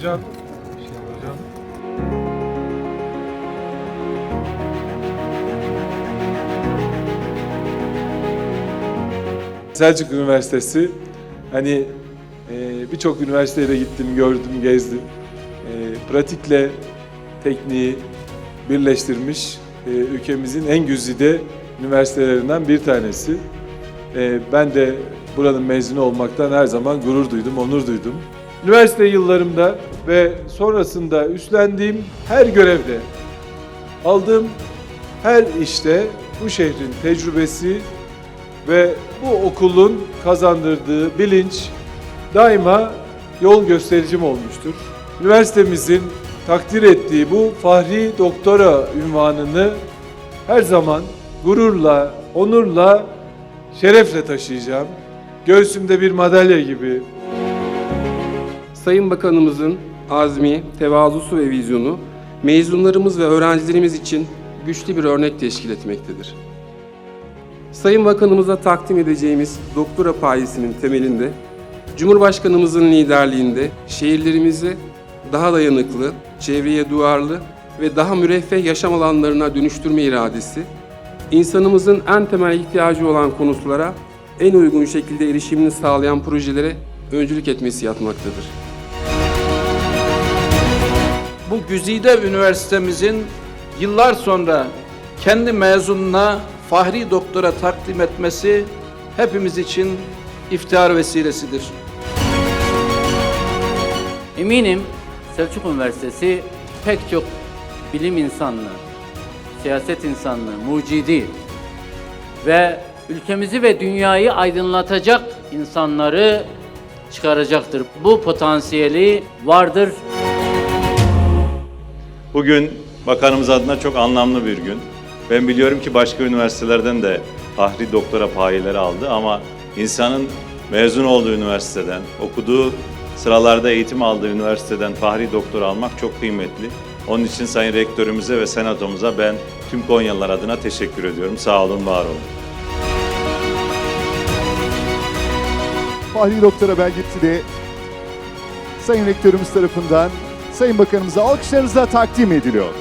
Hocam. Hocam. Selçuk Üniversitesi hani e, birçok üniversiteye de gittim, gördüm, gezdim. E, pratikle tekniği birleştirmiş e, ülkemizin en güzide üniversitelerinden bir tanesi. E, ben de buranın mezunu olmaktan her zaman gurur duydum, onur duydum. Üniversite yıllarımda ve sonrasında üstlendiğim her görevde, aldığım her işte bu şehrin tecrübesi ve bu okulun kazandırdığı bilinç daima yol göstericim olmuştur. Üniversitemizin takdir ettiği bu Fahri Doktora ünvanını her zaman gururla, onurla, şerefle taşıyacağım. Göğsümde bir madalya gibi Sayın Bakanımızın azmi, tevazusu ve vizyonu mezunlarımız ve öğrencilerimiz için güçlü bir örnek teşkil etmektedir. Sayın Bakanımıza takdim edeceğimiz doktora payesinin temelinde Cumhurbaşkanımızın liderliğinde şehirlerimizi daha dayanıklı, çevreye duyarlı ve daha müreffeh yaşam alanlarına dönüştürme iradesi, insanımızın en temel ihtiyacı olan konulara en uygun şekilde erişimini sağlayan projelere öncülük etmesi yatmaktadır. Bu güzide üniversitemizin yıllar sonra kendi mezununa fahri doktora takdim etmesi hepimiz için iftihar vesilesidir. Eminim Selçuk Üniversitesi pek çok bilim insanlığı, siyaset insanlığı, mucidi ve ülkemizi ve dünyayı aydınlatacak insanları çıkaracaktır. Bu potansiyeli vardır. Bugün bakanımız adına çok anlamlı bir gün. Ben biliyorum ki başka üniversitelerden de Fahri Doktora payeleri aldı ama insanın mezun olduğu üniversiteden, okuduğu sıralarda eğitim aldığı üniversiteden Fahri Doktor almak çok kıymetli. Onun için Sayın Rektörümüze ve Senatomuza ben tüm Konyalılar adına teşekkür ediyorum. Sağ olun, var olun. Fahri Doktora belgesi de Sayın Rektörümüz tarafından Sayın Bakanımıza alkışlarınızla takdim ediliyor.